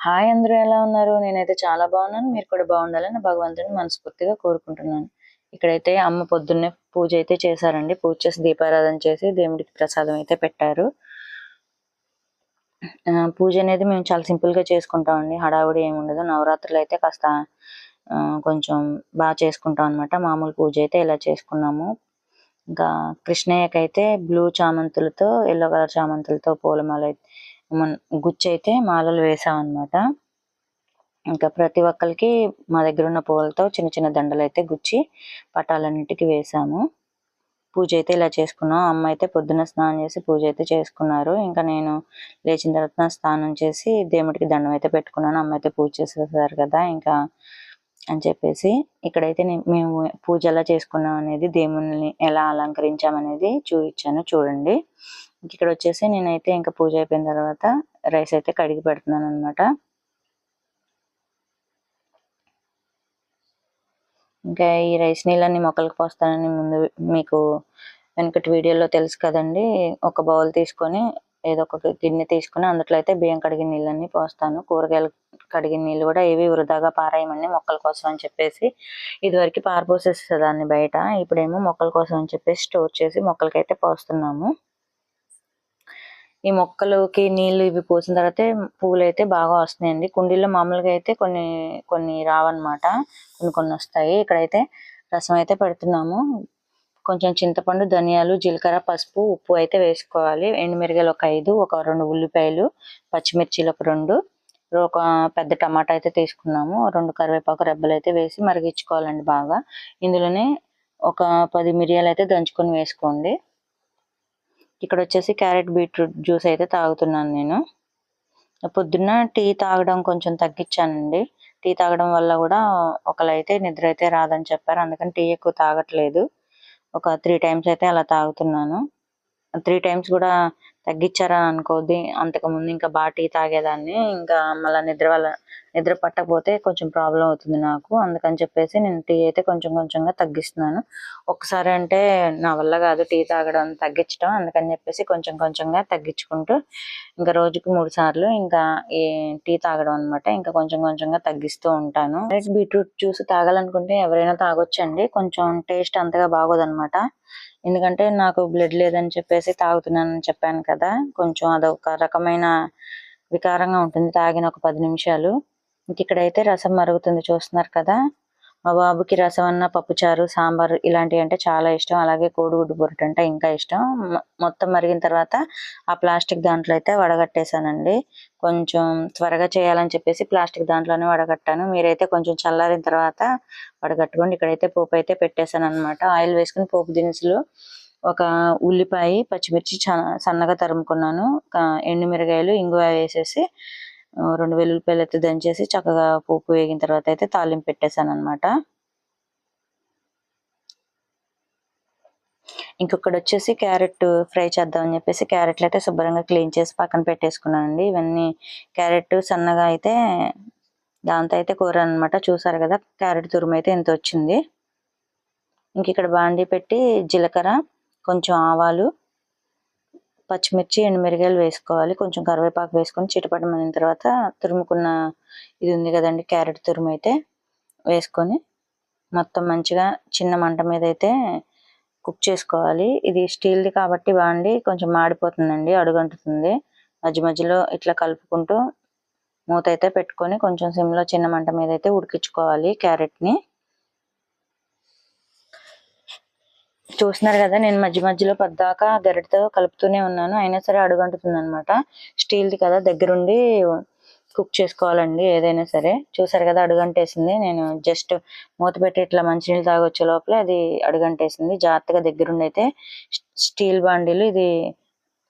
Hi అందరూ ఎలా ఉన్నారు? నేనైతే చాలా బాగున్నాను. మీరు కూడా బాగుండాలని భగవంతుని మనస్ఫూర్తిగా కోరుకుంటున్నాను. ఇక్కడైతే అమ్మ పొద్దున్నే పూజ అయితే చేశారండి. పూజ చేసి దీపారాధన చేసి దేవుడికి ప్రసాదం అయితే పెట్టారు. పూజ అనేది మేము చాలా సింపుల్గా చేసుకుంటామండి. హడావుడి ఏమి ఉండదు. నవరాత్రులు అయితే కాస్త కొంచెం బాగా చేసుకుంటాం అన్నమాట. మామూలు పూజ అయితే ఇలా చేసుకున్నాము. ఇంకా కృష్ణయ్యకైతే అయితే బ్లూ చామంతులతో ఎల్లో కలర్ చామంతులతో పూలమాల గుచ్చి అయితే మాలలు వేసామన్నమాట. ఇంకా ప్రతి ఒక్కరికి మా దగ్గర ఉన్న పూలతో చిన్న చిన్న దండలు అయితే గుచ్చి పటాలన్నిటికీ వేసాము. పూజ అయితే ఇలా చేసుకున్నాం. అమ్మ అయితే పొద్దున్న స్నానం చేసి పూజ అయితే చేసుకున్నారు. ఇంకా నేను లేచిన తర్వాత స్నానం చేసి దేవుడికి దండం అయితే పెట్టుకున్నాను. అమ్మ అయితే పూజ చేసేసారు కదా. ఇంకా అని చెప్పేసి ఇక్కడైతే మేము పూజ ఎలా చేసుకున్నాం అనేది దేవుని ఎలా అలంకరించాం అనేది చూపించాను చూడండి. ఇక్కడ వచ్చేసి నేనైతే ఇంకా పూజ అయిపోయిన తర్వాత రైస్ అయితే కడిగి పెడుతున్నాను అనమాట ఇంకా ఈ రైస్ నీళ్ళని మొక్కలకు పోస్తానని ముందు మీకు వెనకటి వీడియోలో తెలుసు కదండి. ఒక బౌల్ తీసుకొని ఏదో ఒక గిన్నె తీసుకొని అందులో అయితే బియ్యం కడిగిన నీళ్ళని పోస్తాను. కూరగాయలు కడిగిన నీళ్ళు కూడా ఏవి వృధాగా పారేయమని మొక్కల కోసం అని చెప్పేసి. ఇదివరకు పారపోసేసేదాన్ని బయట ఇప్పుడేమో మొక్కల కోసం అని చెప్పేసి స్టోర్ చేసి మొక్కలకైతే పోస్తున్నాము. ఈ మొక్కలకి నీళ్ళు ఇవి పోసిన తర్వాత పువ్వులు అయితే బాగా వస్తున్నాయండి. కుండీల్లో మామూలుగా అయితే కొన్ని కొన్ని రావన్నమాట. కొన్ని కొన్ని వస్తాయి. ఇక్కడైతే రసం అయితే పెడుతున్నాము. కొంచెం చింతపండు ధనియాలు జీలకర్ర పసుపు ఉప్పు అయితే వేసుకోవాలి. ఎండుమిరగాయలు ఒక ఐదు ఒక రెండు ఉల్లిపాయలు పచ్చిమిర్చిలు ఒక రెండు. ఒక పెద్ద టమాటా అయితే తీసుకున్నాము. రెండు కరివేపాకు రెబ్బలు అయితే వేసి మరిగించుకోవాలండి బాగా. ఇందులోనే ఒక పది మిరియాలు అయితే దంచుకొని వేసుకోండి. ఇక్కడ వచ్చేసి క్యారెట్ బీట్రూట్ జ్యూస్ అయితే తాగుతున్నాను నేను. పొద్దున్న టీ తాగడం కొంచెం తగ్గించానండి. టీ తాగడం వల్ల కూడా ఒకళ్ళైతే నిద్ర అయితే రాదని చెప్పారు. అందుకని టీ ఎక్కువ తాగట్లేదు. ఒక త్రీ టైమ్స్ అయితే అలా తాగుతున్నాను. త్రీ టైమ్స్ కూడా తగ్గించారా అనుకోద్ది. అంతకు ముందు ఇంకా బాగా టీ తాగేదాన్ని. ఇంకా మళ్ళీ నిద్ర వల్ల నిద్ర పట్టకపోతే కొంచెం ప్రాబ్లం అవుతుంది నాకు. అందుకని చెప్పేసి నేను టీ అయితే కొంచెం కొంచెంగా తగ్గిస్తున్నాను. ఒకసారి అంటే నా వల్ల కాదు టీ తాగడం తగ్గించడం. అందుకని చెప్పేసి కొంచెం కొంచెంగా తగ్గించుకుంటూ ఇంకా రోజుకి మూడు సార్లు ఇంకా ఈ టీ తాగడం అనమాట ఇంకా కొంచెం కొంచెంగా తగ్గిస్తూ ఉంటాను. బీట్రూట్ జ్యూస్ తాగాలనుకుంటే ఎవరైనా తాగొచ్చండి. కొంచెం టేస్ట్ అంతగా బాగోదనమాట ఎందుకంటే నాకు బ్లడ్ లేదని చెప్పేసి తాగుతున్నానని చెప్పాను కదా. కొంచెం అదొక రకమైన వికారంగా ఉంటుంది తాగిన ఒక పది నిమిషాలు. ఇంక ఇక్కడైతే రసం మరుగుతుంది చూస్తున్నారు కదా. మా బాబుకి రసం అన్న పప్పుచారు సాంబార్ ఇలాంటివి అంటే చాలా ఇష్టం. అలాగే కోడిగుడ్డు బొరట అంటే ఇంకా ఇష్టం. మొత్తం మరిగిన తర్వాత ఆ ప్లాస్టిక్ దాంట్లో అయితే వడగట్టేశానండి. కొంచెం త్వరగా చేయాలని చెప్పేసి ప్లాస్టిక్ దాంట్లోనే వడగట్టాను. మీరైతే కొంచెం చల్లారిన తర్వాత వడగట్టుకోండి. ఇక్కడైతే పోపు అయితే పెట్టేశాను అనమాట ఆయిల్ వేసుకుని పోపు దినుసులు ఒక ఉల్లిపాయ పచ్చిమిర్చి చ- సన్నగా తరుముకున్నాను. ఎండుమిరగాయలు ఇంగువ వేసేసి రెండు వెల్లుల్లిపాయలు అయితే దంచేసి చక్కగా పోపు వేగిన తర్వాత అయితే తాలింపు పెట్టేశాను అనమాట ఇంకొకటి వచ్చేసి క్యారెట్ ఫ్రై చేద్దామని చెప్పేసి క్యారెట్లు అయితే శుభ్రంగా క్లీన్ చేసి పక్కన పెట్టేసుకున్నానండి. ఇవన్నీ క్యారెట్ సన్నగా అయితే దాంతో అయితే కూర అనమాట చూసారు కదా క్యారెట్ తురుము అయితే ఎంత వచ్చింది. ఇంక ఇక్కడ బాండీ పెట్టి జీలకర్ర కొంచెం ఆవాలు పచ్చిమిర్చి ఎండుమిరగాయలు వేసుకోవాలి. కొంచెం కరివేపాకు వేసుకొని చిటపట తర్వాత తురుముకున్న ఇది ఉంది కదండి క్యారెట్ తురుము అయితే వేసుకొని మొత్తం మంచిగా చిన్న మంట మీద అయితే కుక్ చేసుకోవాలి. ఇది స్టీల్ది కాబట్టి బాండి కొంచెం మాడిపోతుందండి అడుగంటుతుంది. మధ్య మధ్యలో ఇట్లా కలుపుకుంటూ మూత అయితే పెట్టుకొని కొంచెం సిమ్లో చిన్న మంట మీద అయితే ఉడికించుకోవాలి క్యారెట్ని ని చూస్తున్నారు కదా నేను మధ్య మధ్యలో పద్దాక గరిటతో కలుపుతూనే ఉన్నాను. అయినా సరే అడుగంటుతుంది అనమాట స్టీల్ది కదా దగ్గరుండి కుక్ చేసుకోవాలండి ఏదైనా సరే. చూసారు కదా అడుగంటేసింది. నేను జస్ట్ మూత పెట్టి ఇట్లా మంచినీళ్ళు తాగొచ్చే లోపల అది అడుగంటేసింది. జాగ్రత్తగా దగ్గరుండి అయితే స్టీల్ బాండీలు ఇది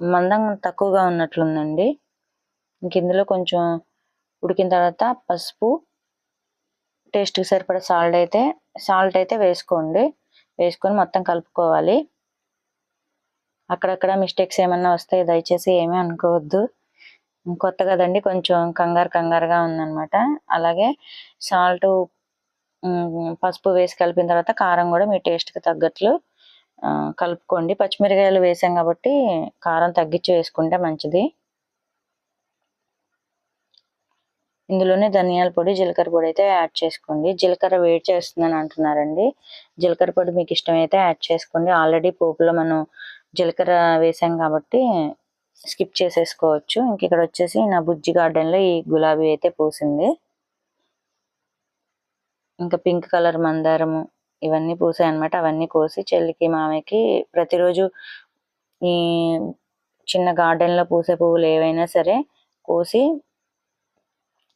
మందం తక్కువగా ఉన్నట్లుందండి. ఇంక ఇందులో కొంచెం ఉడికిన తర్వాత పసుపు టేస్ట్కి సరిపడా సాల్ట్ అయితే సాల్ట్ అయితే వేసుకోండి. వేసుకొని మొత్తం కలుపుకోవాలి. అక్కడక్కడ మిస్టేక్స్ ఏమన్నా వస్తే దయచేసి ఏమీ అనుకోవద్దు. కొత్త కదండి కొంచెం కంగారు కంగారుగా ఉందన్నమాట. అలాగే సాల్ట్ పసుపు వేసి కలిపిన తర్వాత కారం కూడా మీ టేస్ట్కి తగ్గట్లు కలుపుకోండి. పచ్చిమిరకాయలు వేసాం కాబట్టి కారం తగ్గించి వేసుకుంటే మంచిది. ఇందులోనే ధనియాల పొడి జీలకర్ర పొడి అయితే యాడ్ చేసుకోండి. జీలకర్ర వేడి చేస్తుందని అంటున్నారండి. జీలకర్ర పొడి మీకు ఇష్టమైతే యాడ్ చేసుకోండి. ఆల్రెడీ పోపులో మనం జీలకర్ర వేసాం కాబట్టి స్కిప్ చేసేసుకోవచ్చు. ఇంక ఇక్కడ వచ్చేసి నా బుజ్జి గార్డెన్లో ఈ గులాబీ అయితే పూసింది. ఇంకా పింక్ కలర్ మందారము ఇవన్నీ పూసాయి అనమాట అవన్నీ కోసి చెల్లికి మామయ్యకి ప్రతిరోజు ఈ చిన్న గార్డెన్లో పూసే పువ్వులు ఏవైనా సరే కోసి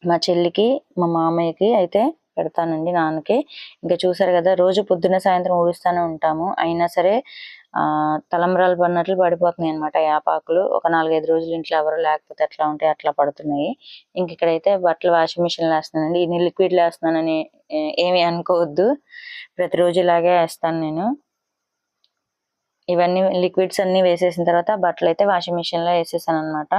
మా చెల్లికి మా మామయ్యకి అయితే పెడతానండి నాన్నకి. ఇంకా చూసారు కదా రోజు పొద్దున్న సాయంత్రం ఊడుస్తూనే ఉంటాము. అయినా సరే తలంబరాలు పడినట్లు పడిపోతున్నాయి అనమాట యాపాకులు ఒక నాలుగైదు రోజులు ఇంట్లో ఎవరు లేకపోతే ఎట్లా ఉంటే అట్లా పడుతున్నాయి. ఇంక ఇక్కడైతే బట్టలు వాషింగ్ మిషన్ వేస్తున్నానండి. ఇన్ని లిక్విడ్లు వేస్తున్నానని ఏమి అనుకోవద్దు. ప్రతిరోజు ఇలాగే వేస్తాను నేను. ఇవన్నీ లిక్విడ్స్ అన్నీ వేసేసిన తర్వాత బట్టలు అయితే వాషింగ్ మిషన్లో వేసేసాను అనమాట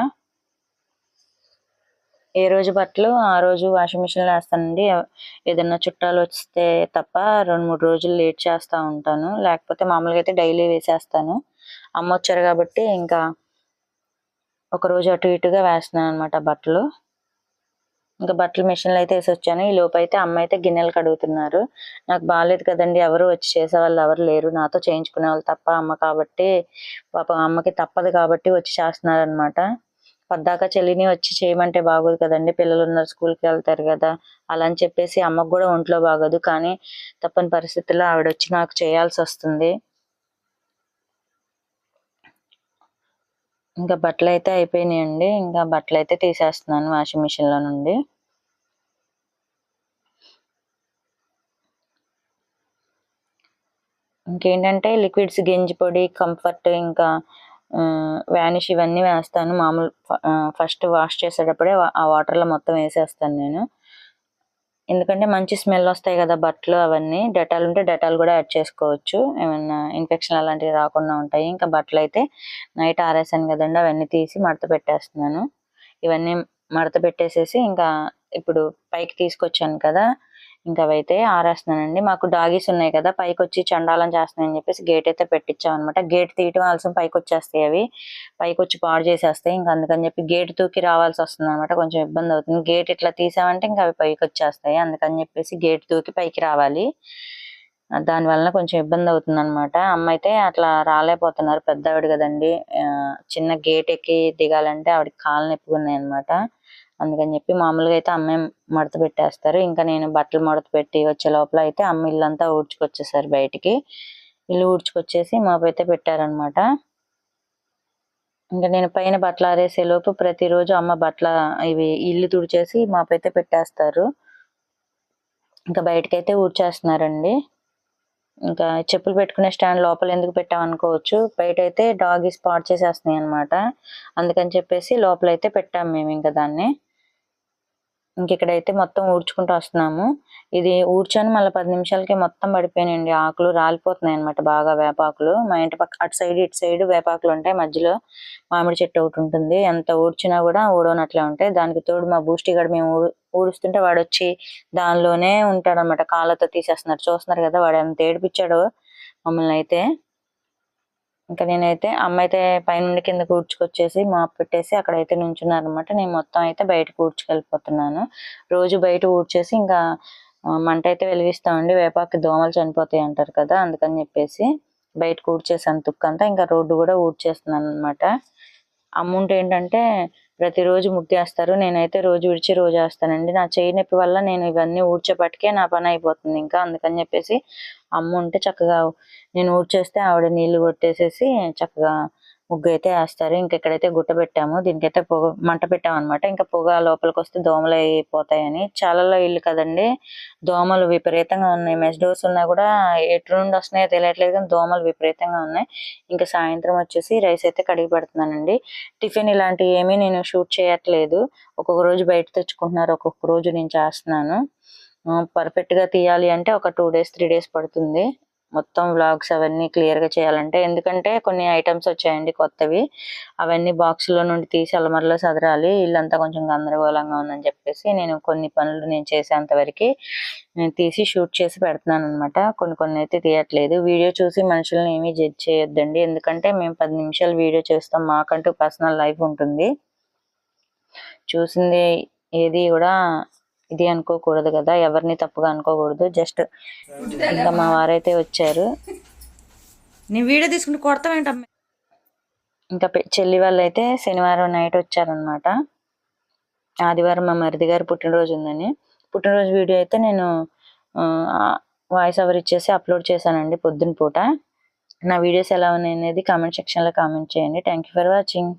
ఏ రోజు బట్టలు ఆ రోజు వాషింగ్ మిషన్లో వేస్తానండి. ఏదైనా చుట్టాలు వస్తే తప్ప రెండు మూడు రోజులు లేట్ చేస్తూ ఉంటాను. లేకపోతే మామూలుగా అయితే డైలీ వేసేస్తాను. అమ్మ వచ్చారు కాబట్టి ఇంకా ఒక రోజు అటు ఇటుగా వేస్తున్నాను అనమాట బట్టలు. ఇంకా బట్టలు మిషన్లో అయితే వేసి వచ్చాను ఈ లోపు అయితే అమ్మ అయితే గిన్నెలు కడుగుతున్నారు. నాకు బాగాలేదు కదండి ఎవరు వచ్చి చేసే వాళ్ళు ఎవరు లేరు. నాతో చేయించుకునే వాళ్ళు తప్ప అమ్మ కాబట్టి పాప అమ్మకి తప్పదు కాబట్టి వచ్చి చేస్తున్నారు అనమాట పద్దాక చెల్లిని వచ్చి చేయమంటే బాగోదు కదండి. పిల్లలు ఉన్నారు స్కూల్కి వెళ్తారు కదా. అలా అని చెప్పేసి అమ్మకు కూడా ఒంట్లో బాగోదు. కానీ తప్పని పరిస్థితుల్లో ఆవిడ వచ్చి నాకు చేయాల్సి వస్తుంది. ఇంకా బట్టలు అయితే అయిపోయినాయండి. ఇంకా బట్టలు అయితే తీసేస్తున్నాను వాషింగ్ మిషన్లో నుండి. ఇంకేంటంటే లిక్విడ్స్ గింజి పొడి కంఫర్ట్ ఇంకా వ్యానిష్ ఇవన్నీ వేస్తాను. మామూలు ఫస్ట్ వాష్ చేసేటప్పుడే ఆ వాటర్లో మొత్తం వేసేస్తాను నేను. ఎందుకంటే మంచి స్మెల్ వస్తాయి కదా బట్టలు అవన్నీ. డెటాల్ ఉంటే డెటాల్ కూడా యాడ్ చేసుకోవచ్చు. ఏమైనా ఇన్ఫెక్షన్ అలాంటివి రాకుండా ఉంటాయి. ఇంకా బట్టలు అయితే నైట్ ఆరేసాను కదండి అవన్నీ తీసి మడత పెట్టేస్తున్నాను. ఇవన్నీ మడత పెట్టేసేసి ఇంకా ఇప్పుడు పైకి తీసుకొచ్చాను కదా ఇంకా అవైతే ఆరేస్తున్నానండి. మాకు డాగీస్ ఉన్నాయి కదా పైకి వచ్చి చండాలం చేస్తున్నాయని చెప్పేసి గేట్ అయితే పెట్టించాం అనమాట గేట్ తీయటం ఆలస్యం పైకి వచ్చేస్తాయి అవి. పైకి వచ్చి పాడు చేసేస్తాయి. ఇంకా అందుకని చెప్పి గేట్ తూకి రావాల్సి వస్తుంది అనమాట కొంచెం ఇబ్బంది అవుతుంది. గేట్ ఇట్లా తీసామంటే ఇంకా అవి పైకి వచ్చేస్తాయి అందుకని చెప్పేసి గేట్ తూకి పైకి రావాలి. దాని వలన కొంచెం ఇబ్బంది అవుతుంది అనమాట అమ్మ అయితే అట్లా రాలేకపోతున్నారు. పెద్ద ఆవిడ కదండి చిన్న గేట్ ఎక్కి దిగాలంటే ఆవిడకి కాళ్ళు నొప్పుకున్నాయి అనమాట అందుకని చెప్పి మామూలుగా అయితే అమ్మే మడత పెట్టేస్తారు. ఇంకా నేను బట్టలు మడత పెట్టి వచ్చే లోపల అయితే అమ్మ ఇల్లంతా ఊడ్చుకొచ్చేసారు బయటికి. ఇల్లు ఊడ్చుకొచ్చేసి మాపైతే పెట్టారనమాట ఇంకా నేను పైన బట్టలు ఆరేసేలోపు ప్రతిరోజు అమ్మ బట్టల ఇవి ఇల్లు తుడిచేసి మాపైతే పెట్టేస్తారు. ఇంకా బయటకైతే ఊడ్చేస్తున్నారండి. ఇంకా చెప్పులు పెట్టుకునే స్టాండ్ లోపల ఎందుకు పెట్టామనుకోవచ్చు. బయట అయితే డాగ్ స్పాట్ చేసేస్తున్నాయి అనమాట అందుకని చెప్పేసి లోపలైతే పెట్టాము మేము ఇంకా దాన్ని. ఇంకెక్కడైతే మొత్తం ఊడ్చుకుంటూ వస్తున్నాము. ఇది ఊడ్చాను మళ్ళీ పది నిమిషాలకి మొత్తం పడిపోయినండి ఆకులు రాలిపోతున్నాయి అనమాట బాగా వేపాకులు. మా ఇంటి పక్క అటు సైడ్ ఇటు సైడ్ వేపాకులు ఉంటాయి. మధ్యలో మామిడి చెట్టు ఒకటి ఉంటుంది. ఎంత ఊడ్చినా కూడా ఊడనట్లే ఉంటాయి. దానికి తోడు మా బూస్టి గడ మేము ఊడుస్తుంటే వాడు వచ్చి దానిలోనే ఉంటాడనమాట కాళ్ళతో తీసేస్తున్నారు చూస్తున్నారు కదా వాడు ఎంత ఏడిపించాడో మమ్మల్ని అయితే. ఇంకా నేనైతే అమ్మ అయితే పైనుండి కింద కూర్చుకొచ్చేసి మాప్ పెట్టేసి అక్కడైతే నుంచున్నారు అనమాట నేను మొత్తం అయితే బయట కూర్చుకెళ్ళిపోతున్నాను రోజు బయట ఊడ్చేసి ఇంకా మంట అయితే వెలిగిస్తామండి. వేపాకి దోమలు చనిపోతాయి అంటారు కదా అందుకని చెప్పేసి బయట కూర్చేసాను తుక్కంతా. ఇంకా రోడ్డు కూడా ఊడ్చేస్తున్నాను అనమాట అమౌంట్ ఏంటంటే ప్రతిరోజు ముగ్గేస్తారు నేనైతే రోజు విడిచి రోజు వేస్తానండి. నా చేయి నొప్పి వల్ల నేను ఇవన్నీ ఊడ్చేపటికే నా పని అయిపోతుంది ఇంకా. అందుకని చెప్పేసి అమ్మ ఉంటే చక్కగా నేను ఊడ్చేస్తే ఆవిడ నీళ్ళు కొట్టేసేసి చక్కగా ముగ్గు అయితే వేస్తారు. ఇంక ఇక్కడైతే గుట్ట పెట్టాము దీనికైతే పొగ మంట పెట్టాము అనమాట ఇంకా పొగ లోపలికి వస్తే దోమలు అయిపోతాయని చాలా ఇల్లు కదండి. దోమలు విపరీతంగా ఉన్నాయి. మెస్ డోర్స్ ఉన్నా కూడా ఎటు నుండి వస్తున్నాయో తెలియట్లేదు కానీ దోమలు విపరీతంగా ఉన్నాయి. ఇంకా సాయంత్రం వచ్చేసి రైస్ అయితే కడిగి పెడుతున్నానండి. టిఫిన్ ఇలాంటివి ఏమీ నేను షూట్ చేయట్లేదు. ఒక్కొక్క రోజు బయట తెచ్చుకుంటున్నారు. ఒక్కొక్క రోజు నేను చేస్తున్నాను. పర్ఫెక్ట్గా తీయాలి అంటే ఒక టూ డేస్ త్రీ డేస్ పడుతుంది. మొత్తం వ్లాగ్స్ అవన్నీ క్లియర్గా చేయాలంటే. ఎందుకంటే కొన్ని ఐటమ్స్ వచ్చాయండి కొత్తవి. అవన్నీ బాక్స్లో నుండి తీసి అలమరలో సదరాలి. ఇల్లంతా కొంచెం గందరగోళంగా ఉందని చెప్పేసి నేను కొన్ని పనులు నేను చేసేంత వరకు నేను తీసి షూట్ చేసి పెడుతున్నాను అనమాట కొన్ని కొన్ని అయితే తీయట్లేదు. వీడియో చూసి మనుషులను ఏమీ జడ్జ్ చేయొద్దండి. ఎందుకంటే మేము పది నిమిషాలు వీడియో చేస్తాం. మాకంటూ పర్సనల్ లైఫ్ ఉంటుంది. చూసింది ఏది కూడా ఇది అనుకోకూడదు కదా ఎవరిని తప్పుగా అనుకోకూడదు జస్ట్ ఇంకా మా వారైతే వచ్చారు. నేను వీడియో తీసుకుంటే కొడతావేంటమ్మా ఇంకా చెల్లి వాళ్ళు అయితే శనివారం నైట్ వచ్చారనమాట ఆదివారం మా మరిది గారు పుట్టినరోజు ఉందని. పుట్టినరోజు వీడియో అయితే నేను వాయిస్ ఓవర్ ఇచ్చేసి అప్లోడ్ చేశానండి పొద్దున పూట. నా వీడియోస్ ఎలా ఉన్నాయి అనేది కామెంట్ సెక్షన్లో కామెంట్ చేయండి. Thank you for watching